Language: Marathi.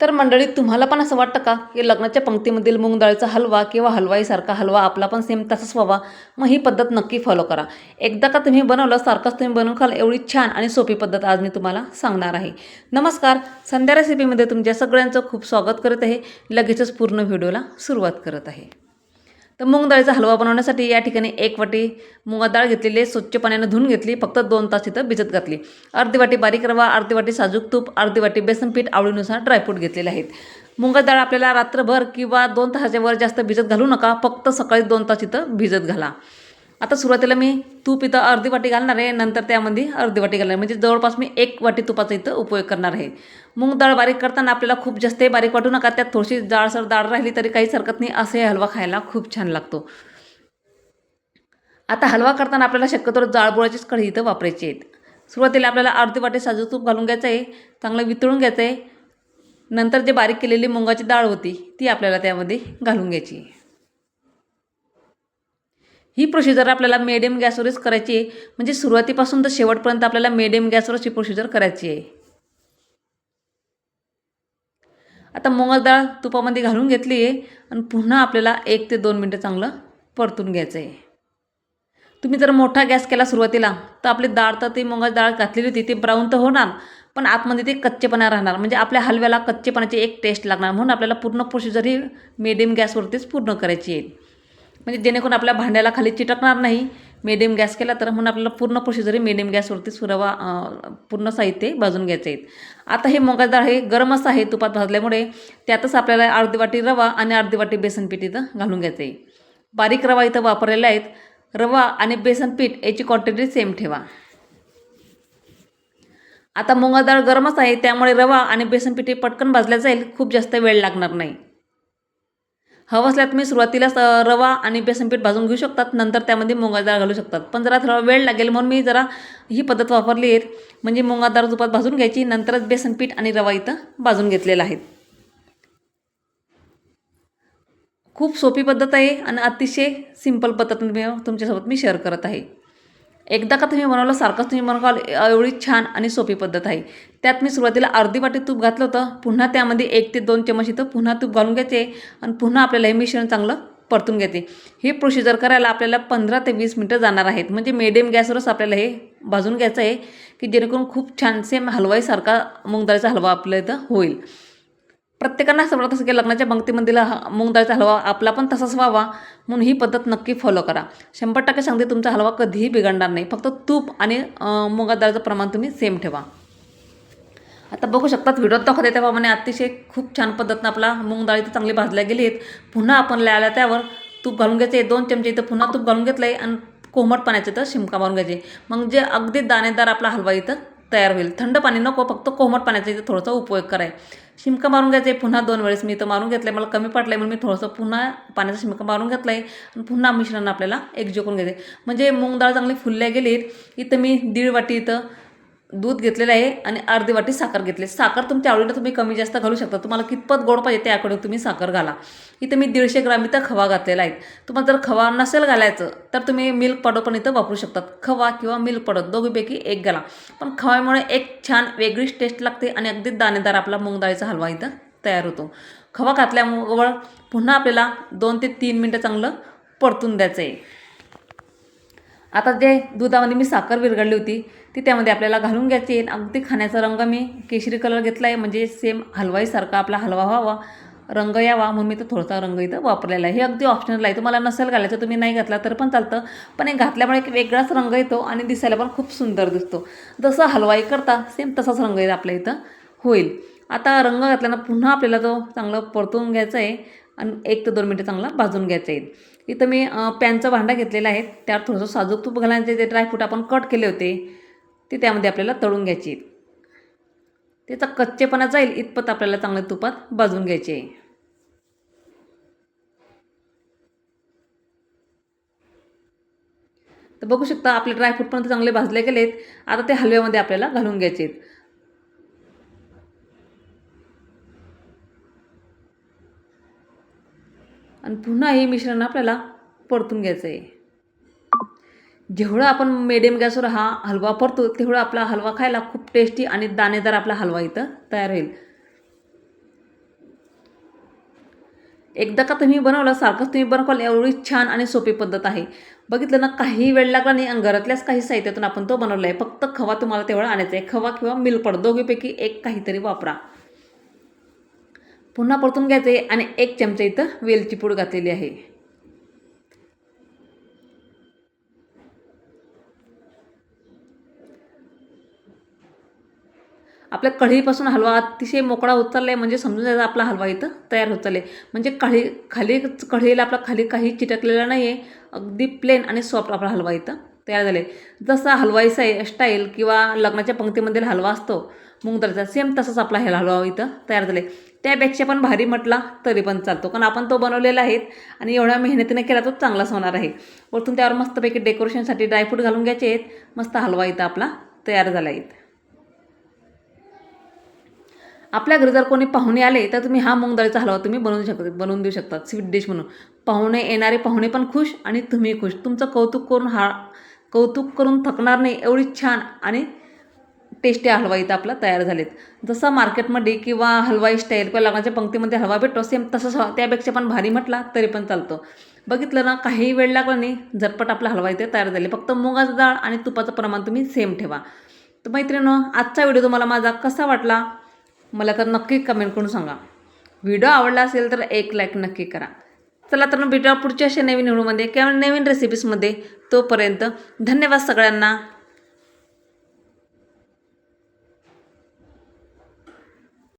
तर मंडळी तुम्हाला पण असं वाटतं का की लग्नाच्या पंक्तीमधील मूग डाळीचा हलवा किंवा हलवाईसारखा हलवा आपला पण सेम तसाच व्हावा? मग ही पद्धत नक्की फॉलो करा. एकदा का तुम्ही बनवलं सारखंच तुम्ही बनवून खाल एवढी छान आणि सोपी पद्धत आज मी तुम्हाला सांगणार आहे. नमस्कार संध्या रेसिपीमध्ये तुमच्या सगळ्यांचं खूप स्वागत करत आहे. लगेचच पूर्ण व्हिडिओला सुरुवात करत आहे. तर मूग डाळीचा हलवा बनवण्यासाठी या ठिकाणी एक वाटी मुगा डाळ घेतलेली स्वच्छ पाण्यानं धुवून घेतली. फक्त दोन तास इथं भिजत घातली. अर्धी वाटी बारीक रवा अर्धी वाटी साजूक तूप अर्धी वाटी बेसन पीठ आवडीनुसार ड्रायफ्रूट घेतलेले आहेत. मुगा डाळ आपल्याला रात्रभर किंवा दोन तासाच्या वर जास्त भिजत घालू नका. फक्त सकाळी दोन तास इथं भिजत घाला. आता सुरुवातीला मी तूप इथं अर्धी वाटी घालणार आहे नंतर त्यामध्ये अर्धी वाटी घालणार म्हणजे जवळपास मी एक वाटी तुपाचा इथं उपयोग करणार आहे. मूग डाळ बारीक करताना आपल्याला खूप जास्त बारीक वाटू नका त्यात थोडीशी जाळसर डाळ राहिली तरी काहीच हरकत नाही असे हलवा खायला खूप छान लागतो. आता हलवा करताना आपल्याला शक्यतो जाळबुळाचीच कढी इथं वापरायची आहेत सुरुवातीला आपल्याला अर्धी वाटी साजू तूप घालून घ्यायचं आहे चांगलं वितळून घ्यायचं आहे. नंतर जे बारीक केलेली मुंगाची डाळ होती ती आपल्याला त्यामध्ये घालून घ्यायची आहे. ही प्रोसिजर आपल्याला मिडियम गॅसवरच करायची आहे. म्हणजे सुरुवातीपासून तर शेवटपर्यंत आपल्याला मिडियम गॅसवरच ही प्रोसिजर करायची आहे. आता मुगाची डाळ तुपामध्ये घालून घेतली आहे आणि पुन्हा आपल्याला एक ते दोन मिनटं चांगलं परतून घ्यायचं आहे. तुम्ही जर मोठा गॅस केला सुरुवातीला तर आपली डाळ तर ती मुगाची डाळ घातलेली होती ती ब्राऊन तर होणार पण आतमध्ये ते कच्चेपणा राहणार. म्हणजे आपल्या हलव्याला कच्चेपणाची एक टेस्ट लागणार म्हणून आपल्याला पूर्ण प्रोसिजर ही मिडियम गॅसवरतीच पूर्ण करायची आहे. म्हणजे जेणेकरून आपल्या भांड्याला खाली चिटकणार नाही. मिडियम गॅस केला तर म्हणून आपल्याला पूर्ण प्रोसिजरी ही मिडियम गॅसवरती सुरवा पूर्ण साहित्य भाजून घ्यायचे आहेत. आता हे मुगाची डाळ हे गरमच आहे तुपात भाजल्यामुळे त्यातच आपल्याला अर्धी वाटी रवा आणि अर्धी वाटी बेसन पीठ इथं घालून घ्यायचं आहे. बारीक रवा इथं वापरलेला आहेत. रवा आणि बेसन पीठ याची क्वांटिटी सेम ठेवा. आता मुगा डाळ गरमच आहे त्यामुळे रवा आणि बेसन पीठ हे पटकन भाजल्या जाईल खूप जास्त वेळ लागणार नाही. हवं असल्यास तुम्ही सुरुवातीलाच रवा आणि बेसन पीठ भाजून घेऊ शकतात. नंतर त्यामध्ये मुगा डाळ घालू शकतात. पण जरा थोडा वेळ लागेल म्हणून मी जरा ही पद्धत वापरली आहे. म्हणजे मुगा डाळ तुपात भाजून घ्यायची. नंतरच बेसन पीठ आणि रवा इथं भाजून घेतलेला आहे. खूप सोपी पद्धत आहे आणि अतिशय सिंपल पद्धत मी तुमच्यासोबत मी शेअर करत आहे. एकदा का तुम्ही बनवलं सारखंच तुम्ही बनवाल एवढी छान आणि सोपी पद्धत आहे. त्यात मी सुरुवातीला अर्धी वाटी तूप घातलं होतं पुन्हा त्यामध्ये एक ते दोन चमच इथं पुन्हा तूप घालून घ्यायचे आणि पुन्हा आपल्याला हे मिश्रण चांगलं परतून घेते हे प्रोसिजर करायला आपल्याला पंधरा ते वीस मिनटं जाणार आहेत. म्हणजे मिडियम गॅसवरच आपल्याला हे भाजून घ्यायचं आहे की जेणेकरून खूप छान सेम हलवाईसारखा मूग हलवा आपल्या इथं होईल. प्रत्येकांना असं वाटत असं की लग्नाच्या पंक्तीमधील हा मूग डाळीचा हलवा आपला पण तसाच व्हावा म्हणून ही पद्धत नक्की फॉलो करा. शंभर टक्के सांगते तुमचा हलवा कधीही बिघडणार नाही. फक्त तूप आणि मुगा डाळीचं प्रमाण तुम्ही सेम ठेवा. आता बघू शकतात व्हिडिओत दाखवते त्याप्रमाणे अतिशय खूप छान पद्धतीनं आपला मूग डाळी तर चांगली भाजल्या गेली आहेत. पुन्हा आपण लायला त्यावर तूप घालून घ्यायचे. दोन चमचे इथं पुन्हा तूप घालून घेतलं आहे आणि कोमट पाण्याचे तर शिमका मारून घ्यायचे. मग जे अगदी दाणेदार आपला हलवा इथं तयार होईल. थंड पाणी नको फक्त कोमट पाण्याचा इथं थोडासा उपयोग कराय. शिमका मारून घ्यायचं आहे पुन्हा दोन वेळेस. मी इथं मारून घेतलं आहे मला कमी पडलं आहे म्हणून मी थोडंसं पुन्हा पाण्याचा शिमका मारून घेतला आहे आणि पुन्हा मिश्रण आपल्याला एकजीव करून घ्यायचं आहे म्हणजे मूग डाळ चांगली फुलल्या गेलीत. इथं मी दीड वाटी इथं दूध घेतलेलं आहे आणि अर्धी वाटी साखर घेतली. साखर तुमच्या आवडीला तुम्ही कमी जास्त घालू शकता. तुम्हाला कितपत गोड पाहिजे त्याकडे तुम्ही साखर घाला. इथं मी दीडशे ग्राम इथं खवा घातलेला आहे. तुम्हाला जर खवा नसेल घालायचं तर तुम्ही मिल्क पावडर पण इथं वापरू शकतात खवा किंवा मिल्क पावडर दोघीपैकी एक घाला. पण खव्यामुळे एक छान वेगळीच टेस्ट लागते आणि अगदी दाणेदार आपला मूग हलवा इथं तयार होतो. खवा घातल्यामुळं पुन्हा आपल्याला दोन ते तीन मिनटं चांगलं परतून द्यायचं आहे आता जे दुधामध्ये मी साखर विरघळली होती ती त्यामध्ये आपल्याला घालून घ्यायची. आहे अगदी खाण्याचा रंग मी केशरी कलर घेतला आहे म्हणजे सेम हलवाईसारखा आपला हलवा व्हावा रंग यावा म्हणून मी तो थोडासा रंग इथं वापरलेला आहे. हे अगदी ऑप्शनल आहे. तुम्हाला नसेल घालायचं तुम्ही नाही घातला तर पण चालतं. पण हे घातल्यामुळे एक वेगळाच रंग येतो आणि दिसायला पण खूप सुंदर दिसतो. जसं हलवाई करता सेम तसाच रंग येईल आपल्या इथं होईल. आता रंग घातल्यानं पुन्हा आपल्याला तो चांगलं परतून घ्यायचा आहे आणि एक ते दोन मिनटं चांगला भाजून घ्यायचं आहे इथं मी पॅनचं भांडं घेतलेलं आहे. त्यात थोडंसं साजूक तूप घालायचे जे ड्रायफ्रूट आपण कट केले होते ते त्यामध्ये आपल्याला तळून घ्यायची. त्याचा कच्चेपणा जाईल इतपत आपल्याला चांगल्या तुपात भाजून घ्यायचे. आहे तर बघू शकता आपले ड्रायफ्रूट पण चांगले भाजले गेलेत. आता ते हलव्यामध्ये आपल्याला घालून घ्यायचे. आहेत आणि पुन्हा हे मिश्रण आपल्याला परतून घ्यायचं आहे जेवढं आपण मिडियम गॅसवर हा हलवा परतो तेवढा आपला हलवा खायला खूप टेस्टी आणि दाणेदार आपला हलवा इथं तयार होईल. एकदा का तुम्ही बनवलं सारखंच तुम्ही बनवाल एवढी छान आणि सोपी पद्धत आहे. बघितलं ना काही वेळ लागला नाही घरातल्याच काही साहित्यातून आपण तो बनवला आहे फक्त खवा तुम्हाला तेवढा आणायचा आहे खवा किंवा मिलपड दोघीपैकी एक काहीतरी वापरा. पुन्हा परतून घ्यायचं आहे आणि एक चमचा इथं वेलची पूड घातलेली आहे. आपल्या कढईपासून हलवा अतिशय मोकळा होत आहे म्हणजे समजून जायचा आपला हलवा इथं तयार होत आहे म्हणजे कढी खाली कढईला आपला खाली काही चिटकलेलं नाही आहे अगदी प्लेन आणि सॉफ्ट आपला हलवा इथं तयार झाले जसा हलवाईचा साई स्टाईल किंवा लग्नाच्या पंक्तीमधील हलवा असतो मूग सेम तसाच आपला हे हलवा इथं तयार झाले त्यापेक्षा पण भारी म्हटला तरी पण चालतो कारण आपण तो बनवलेला आहे आणि एवढ्या मेहनतीने केला तो चांगलाच होणार आहे. वरतून त्यावर मस्तपैकी डेकोरेशनसाठी ड्रायफ्रूट घालून घ्यायचे आहेत मस्त हलवा इथं आपला तयार झाला आहे आपल्या घरी जर कोणी पाहुणे आले तर तुम्ही हा मूग हलवा तुम्ही बनवू शकता बनवून देऊ शकता स्वीट डिश म्हणून. पाहुणे येणारे पाहुणे पण खुश आणि तुम्ही खुश. तुमचं कौतुक करून हा कौतुक करून थकणार नाही एवढी छान आणि टेस्टी हलवा इथं आपला तयार झालेत. जसं मार्केटमध्ये किंवा हलवाई स्टाईल किंवा लग्नाच्या पंक्तीमध्ये हलवा भेटतो सेम तसंच त्यापेक्षा पण भारी म्हटला तरी पण चालतो. बघितलं ना काही वेळ लागला नाही झटपट आपला हलवा इथे तयार झाले. फक्त मुगाचं डाळ आणि तुपाचं प्रमाण तुम्ही सेम ठेवा. तर मैत्रिणी आजचा व्हिडिओ तुम्हाला माझा कसा वाटला? मला तर नक्की कमेंट करून सांगा. व्हिडिओ आवडला असेल तर एक लाईक नक्की करा. चला तर भेटूया पुढच्या अशा नवीन व्हिडिओमध्ये किंवा नवीन रेसिपीजमध्ये तोपर्यंत धन्यवाद सगळ्यांना.